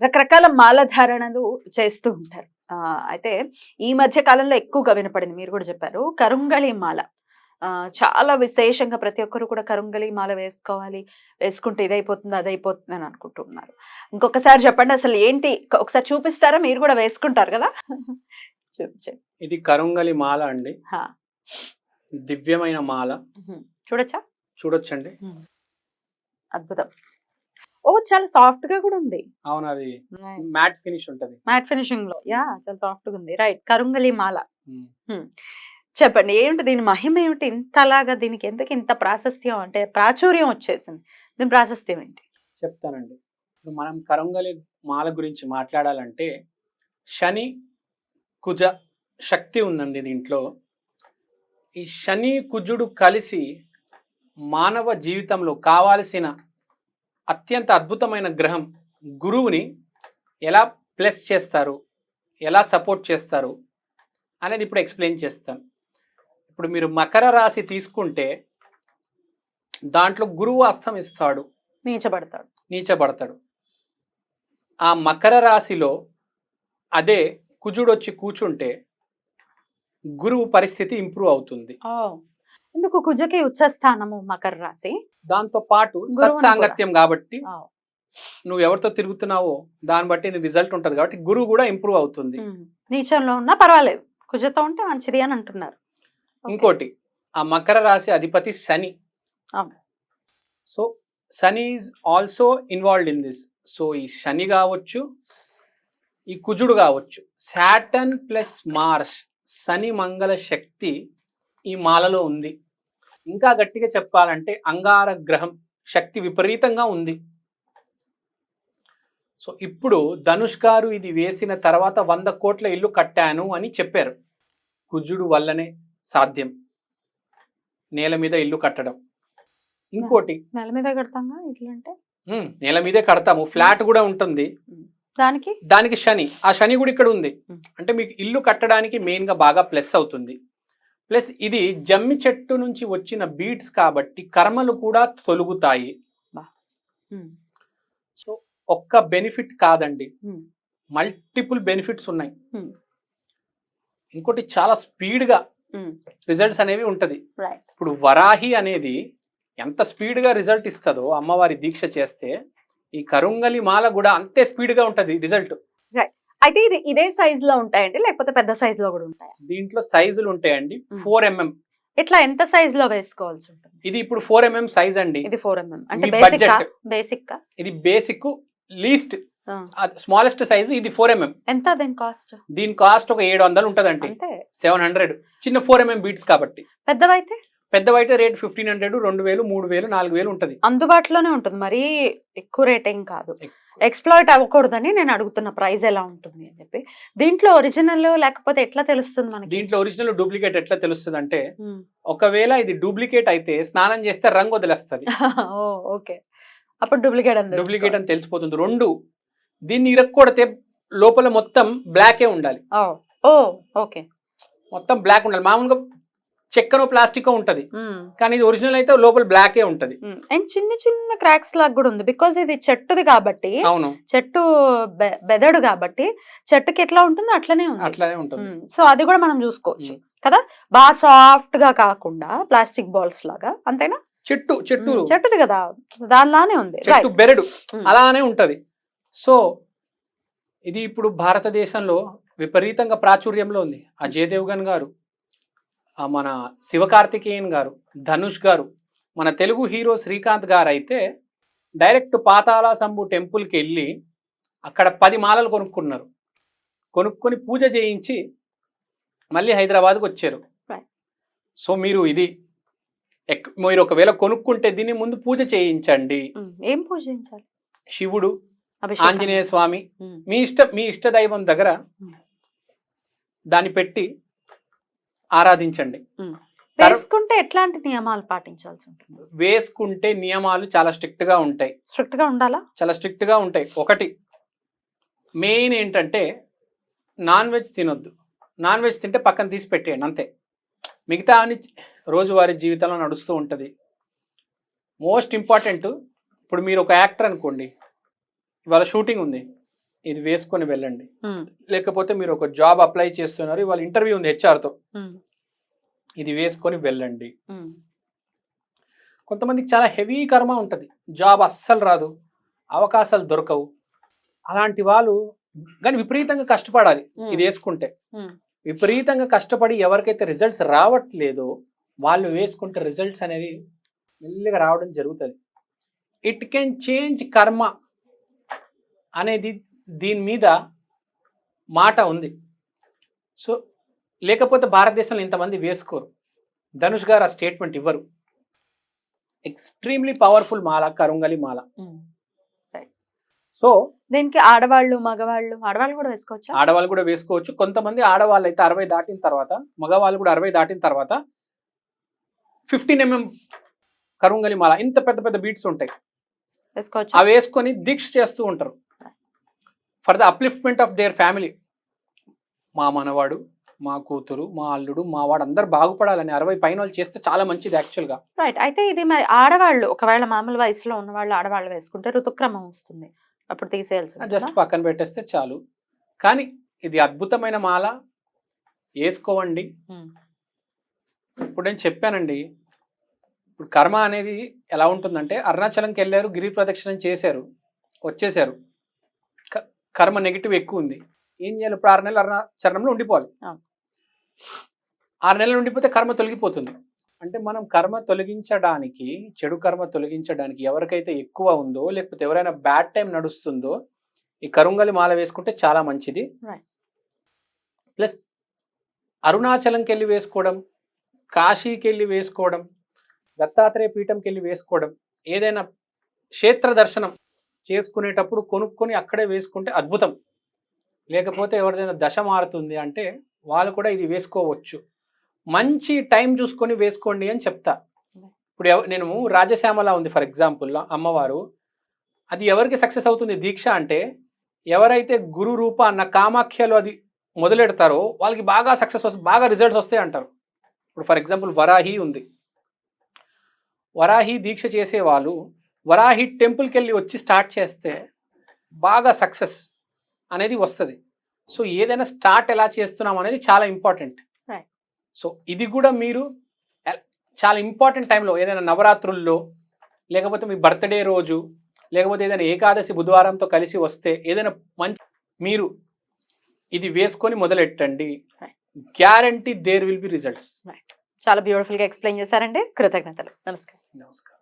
రకరకాల మాల ధారణలు చేస్తూ ఉంటారు. ఆ, అయితే ఈ మధ్య కాలంలో ఎక్కువగా వినపడింది మీరు కూడా చెప్పారు కరుంగళి మాల. చాలా విశేషంగా ప్రతి ఒక్కరు కూడా కరుంగళి మాల వేసుకోవాలి వేసుకుంటే ఇదైపోతుంది అదైపోతుంది అని అనుకుంటున్నారు ఇంకొకసారి చెప్పండి అసలు ఏంటి? ఒకసారి చూపిస్తారా? మీరు కూడా వేసుకుంటారు కదా? చూపించండి ఇది కరుంగలి మాల అండి. దివ్యమైన మాల. చూడొచ్చా? చూడొచ్చండి. అద్భుతం. ఓ చాలా సాఫ్ట్గా కూడా ఉంది. అవును అది మ్యాట్ ఫినిష్ ఉంటది. మ్యాట్ ఫినిషింగ్లో. యా చాలా సాఫ్ట్గా ఉంది. రైట్ కరుంగలి మాల. ఉమ్. చెప్పండి ఏమిటి దీని మహిమ ఏమిటి? ఇంతలాగా దీనికి ఎందుకు ఇంత ప్రాశస్త్యం అంటే ప్రాచుర్యం వచ్చేసింది? దీని ప్రాశస్త్యం ఏంటి? చెప్తానండి. ఇప్పుడు మనం కరుంగలి మాల గురించి మాట్లాడాలంటే శని కుజ శక్తి ఉందండి దీంట్లో. ఈ శని కుజుడు కలిసి మానవ జీవితంలో కావాల్సిన అత్యంత అద్భుతమైన గ్రహం గురువుని ఎలా ప్లస్ చేస్తారు ఎలా సపోర్ట్ చేస్తారు అనేది ఇప్పుడు ఎక్స్ప్లెయిన్ చేస్తాను. ఇప్పుడు మీరు మకర రాశి తీసుకుంటే దాంట్లో గురువు అస్తమిస్తాడు నీచబడతాడు. నీచబడతాడు. ఆ మకర రాశిలో అదే కుజుడు వచ్చి కూర్చుంటే గురువు పరిస్థితి ఇంప్రూవ్ అవుతుంది. ఎందుకు కుజకి ఉచ్చస్థానము మకర రాశి? దాంతో పాటు సత్సాంగత్యం కాబట్టి నువ్వు ఎవరితో తిరుగుతున్నావో దాన్ని బట్టి నీ రిజల్ట్ ఉంటుంది కాబట్టి గురువు కూడా ఇంప్రూవ్ అవుతుంది. నీచంలో ఉన్నా పర్వాలేదు. కుజతో ఉంటే మంచిది అని అంటున్నారు. ఇంకోటి ఆ మకర రాశి అధిపతి Shani. So Shani is also involved in this. So ఈ శని కావచ్చు ఈ కుజుడు కావచ్చు శాటన్ ప్లస్ మార్స్ శని మంగళ శక్తి ఈ మాలలో ఉంది. ఇంకా గట్టిగా చెప్పాలంటే అంగార గ్రహం శక్తి విపరీతంగా ఉంది. సో ఇప్పుడు ధనుష్ గారు ఇది వేసిన తర్వాత వంద కోట్ల ఇల్లు కట్టాను అని చెప్పారు. కుజుడు వల్లనే సాధ్యం. నేల మీద ఇల్లు కట్టడం. ఇంకోటి నెల మీద కడతాంగా ఇట్లా అంటే? నేల మీదే కడతాము. ఫ్లాట్ కూడా ఉంటుంది. దానికి? దానికి శని. ఆ శని కూడా ఇక్కడ ఉంది. అంటే మీకు ఇల్లు కట్టడానికి మెయిన్గా బాగా ప్లస్ అవుతుంది. ప్లస్ ఇది జమ్మి చెట్టు నుంచి వచ్చిన బీడ్స్ కాబట్టి కర్మలు కూడా తొలుగుతాయి. సో ఒక్క బెనిఫిట్ కాదండి. మల్టిపుల్ బెనిఫిట్స్ ఉన్నాయి. ఇంకోటి చాలా స్పీడ్గా ఉమ్, రిజల్ట్స్ అనేవి ఉంటది. ఇప్పుడు వరాహి అనేది ఎంత స్పీడ్గా రిజల్ట్ ఇస్తుందో అమ్మవారి దీక్ష చేస్తే ఈ కరుంగలి మాల కూడా అంతే స్పీడ్గా ఉంటది రిజల్ట్. అయితే ఇది ఇదే సైజ్లో ఉంటాయండి? లేకపోతే పెద్ద సైజ్లో కూడా ఉంటాయా? దీంట్లో సైజులు ఉంటాయండి. ఫోర్ ఎంఎం ఇట్లా ఎంత సైజ్లో వేసుకోవాల్సి ఉంటుంది? ఇది ఇప్పుడు ఫోర్ ఎంఎం సైజ్ అండి. ఇది ఫోర్ ఎంఎం అంటే బేసిక్. బేసిక్ ఇది బేసిక్ లీస్ట్. స్మాలెస్ట్ సైజ్ ఇది ఫోర్ ఎంఎం ఎంత దీని కాస్ట్ దీని కాస్ట్ ఒక ఏడు వందలు ఉంటదండి. సెవెన్ హండ్రెడ్ చిన్న ఫోర్ ఎంఎం బీట్స్ కాబట్టి. పెద్దవైతే? పెద్దవైతే రేట్ ఫిఫ్టీన్ హండ్రెడ్ రెండు వేలు మూడు వేలు నాలుగు వేలు ఉంటది. అందుబాటులోనే ఉంటుంది. మరీ ఎక్కువ రేట్ ఏం కాదు. ఎక్స్ప్లాయిట్ అవ్వకూడదని నేను అడుగుతున్న ప్రైస్ ఎలా ఉంటుంది అని చెప్పి. దీంట్లో ఒరిజినల్ లేకపోతే ఎట్లా తెలుస్తుంది మనకి? దీంట్లో ఒరిజినల్ డూప్లికేట్ ఎట్లా తెలుస్తుంది అంటే. ఒకవేళ ఇది డూప్లికేట్ అయితే స్నానం చేస్తే రంగు వదిలేస్తుంది. ఓకే. అప్పుడు డూప్లికేట్ అని డూప్లికేట్ అని తెలిసిపోతుంది. రెండు దీన్ని ఇరక్కొడితే లోపల మొత్తం బ్లాకే ఉండాలి. ఓ ఓకే. మొత్తం బ్లాక్ ఉండాలి. మామూలుగా చెక్కనో ప్లాస్టిక్ ఉంటది. కానీ ఇది ఒరిజినల్ అయితే లోపల బ్లాకే ఉంటది. అండ్ చిన్న చిన్న క్రాక్స్ లాగా కూడా ఉంది. బికాజ్ ఇది చెట్టుది కాబట్టి అవును. చెట్టు బెదడు కాబట్టి చెట్టుకి ఎట్లా ఉంటుందో అట్లనే ఉంది. అట్లానే ఉంటుంది. సో అది కూడా మనం చూసుకోవచ్చు. కదా? బాగా సాఫ్ట్గా కాకుండా ప్లాస్టిక్ బాల్స్ లాగా. అంతేనా? చెట్టు చెట్టు. చెట్టుది కదా. దానిలానే ఉంది. చెట్టు. బెరడు. అలానే ఉంటది. సో ఇది ఇప్పుడు భారతదేశంలో విపరీతంగా ప్రాచుర్యంలో ఉంది. ఆ జయదేవ్గన్ గారు. మన శివకార్తికేయన్ గారు ధనుష్ గారు మన తెలుగు హీరో శ్రీకాంత్ గారు అయితే డైరెక్ట్ పాతాళాసంబు టెంపుల్కి వెళ్ళి అక్కడ పది మాలలు కొనుక్కున్నారు కొనుక్కొని పూజ చేయించి మళ్ళీ హైదరాబాద్కి వచ్చారు. సో మీరు ఇది ఎక్- మీరు ఒకవేళ కొనుక్కుంటే దీన్ని ముందు పూజ చేయించండి ఏం పూజించాలి శివుడు. ఆంజనేయ స్వామి మీ ఇష్ట మీ ఇష్ట దైవం దగ్గర. దాన్ని పెట్టి ఆరాధించండి. వేసుకుంటే ఎట్లాంటి నియమాలు పాటించాల్సి ఉంటుంది? వేసుకుంటే నియమాలు చాలా స్ట్రిక్ట్గా ఉంటాయి. స్ట్రిక్ట్గా ఉండాలా? చాలా స్ట్రిక్ట్గా ఉంటాయి. ఒకటి మెయిన్ ఏంటంటే నాన్ వెజ్ తినొద్దు. నాన్ వెజ్ తింటే పక్కన తీసి పెట్టేయండి అంతే. మిగతా అని రోజువారీ జీవితంలో నడుస్తూ ఉంటుంది. మోస్ట్ ఇంపార్టెంట్ ఇప్పుడు మీరు ఒక యాక్టర్ అనుకోండి ఇవాళ షూటింగ్ ఉంది. ఇది వేసుకొని వెళ్ళండి. లేకపోతే మీరు ఒక జాబ్ అప్లై చేస్తున్నారు ఇవాళ ఇంటర్వ్యూ ఉంది హెచ్ఆర్తో. ఇది వేసుకొని వెళ్ళండి. కొంతమందికి చాలా హెవీ కర్మ ఉంటుంది. జాబ్ అస్సలు రాదు అవకాశాలు దొరకవు. అలాంటి వాళ్ళు కానీ విపరీతంగా కష్టపడాలి ఇది వేసుకుంటే. విపరీతంగా కష్టపడి ఎవరికైతే రిజల్ట్స్ రావట్లేదో వాళ్ళు వేసుకుంటే రిజల్ట్స్ అనేది మెల్లిగా రావడం జరుగుతుంది. ఇట్ కెన్ చేంజ్ కర్మ అనేది దీని మీద మాట ఉంది. సో లేకపోతే భారతదేశంలో ఇంతమంది వేసుకోరు. ధనుష్ గారు ఆ స్టేట్మెంట్ ఇవ్వరు. ఎక్స్ట్రీమ్లీ పవర్ఫుల్ మాల కరుంగలి మాల. సో దీనికి ఆడవాళ్ళు మగవాళ్ళు ఆడవాళ్ళు కూడా వేసుకోవచ్చా? ఆడవాళ్ళు కూడా వేసుకోవచ్చు. కొంతమంది ఆడవాళ్ళు అయితే అరవై దాటిన తర్వాత మగవాళ్ళు కూడా అరవై దాటిన తర్వాత ఫిఫ్టీన్ ఎంఎం కరుంగలి మాల ఇంత పెద్ద పెద్ద బీట్స్ ఉంటాయి. అవి వేసుకొని దీక్ష చేస్తూ ఉంటారు. For the upliftment of their family మా మనవాడు మా కూతురు మా అల్లుడు మా వాడు అందరు బాగుపడాలని అరవై పైన వాళ్ళు చేస్తే చాలా మంచిది యాక్చువల్గా రైట్ అయితే ఇది మరి ఆడవాళ్ళు ఒకవేళ మామూలు వయసులో ఉన్న వాళ్ళు ఆడవాళ్ళు వేసుకుంటే ఋతుక్రమం వస్తుంది. అప్పుడు తీసేయాల్సి జస్ట్? పక్కన పెట్టేస్తే చాలు. కానీ ఇది అద్భుతమైన మాల. వేసుకోవండి. ఉమ్, ఇప్పుడు నేను చెప్పానండి. ఇప్పుడు కర్మ అనేది ఎలా ఉంటుందంటే అరుణాచలంకి వెళ్ళారు గిరి ప్రదక్షిణం చేశారు వచ్చేసారు కర్మ నెగిటివ్ ఎక్కువ ఉంది. ఏం చేయాలి? ఇప్పుడు ఆరు నెలలు అరుణాచరణంలో ఉండిపోవాలి. ఆరు నెలలు ఉండిపోతే కర్మ తొలగిపోతుంది. అంటే మనం కర్మ తొలగించడానికి చెడు కర్మ తొలగించడానికి ఎవరికైతే ఎక్కువ ఉందో లేకపోతే ఎవరైనా బ్యాడ్ టైం నడుస్తుందో ఈ కరుంగలి మాల వేసుకుంటే చాలా మంచిది. ప్లస్ అరుణాచలంకి వెళ్ళి వేసుకోవడం కాశీకి వెళ్ళి వేసుకోవడం దత్తాత్రేయ పీఠంకి వెళ్ళి వేసుకోవడం ఏదైనా క్షేత్ర దర్శనం చేసుకునేటప్పుడు కొనుక్కొని అక్కడే వేసుకుంటే అద్భుతం. లేకపోతే ఎవరిదైనా దశ మారుతుంది అంటే వాళ్ళు కూడా ఇది వేసుకోవచ్చు. మంచి టైం చూసుకొని వేసుకోండి అని చెప్తా. ఇప్పుడు ఎవ- నేను రాజశ్యామల ఉంది ఫర్ ఎగ్జాంపుల్ అమ్మవారు. అది ఎవరికి సక్సెస్ అవుతుంది? దీక్ష అంటే ఎవరైతే గురు రూప అన్న కామాఖ్యలో అది మొదలెడతారో వాళ్ళకి బాగా సక్సెస్ వస్తుంది బాగా రిజల్ట్స్ వస్తాయి అంటారు. ఇప్పుడు ఫర్ ఎగ్జాంపుల్ వరాహి ఉంది. వరాహి దీక్ష చేసే వాళ్ళు వరాహి టెంపుల్కి వెళ్ళి వచ్చి స్టార్ట్ చేస్తే బాగా సక్సెస్ అనేది వస్తుంది. సో ఏదైనా స్టార్ట్ ఎలా చేస్తున్నాం అనేది చాలా ఇంపార్టెంట్. సో ఇది కూడా మీరు చాలా ఇంపార్టెంట్ టైంలో ఏదైనా నవరాత్రుల్లో లేకపోతే మీ బర్త్డే రోజు లేకపోతే ఏదైనా ఏకాదశి బుధవారంతో కలిసి వస్తే ఏదైనా మంచి మీరు ఇది వేసుకొని మొదలెట్టండి. Guarantee there will be results చాలా బ్యూటిఫుల్గా ఎక్స్ప్లెయిన్ చేశారండి. కృతజ్ఞతలు. నమస్కారం. నమస్కారం.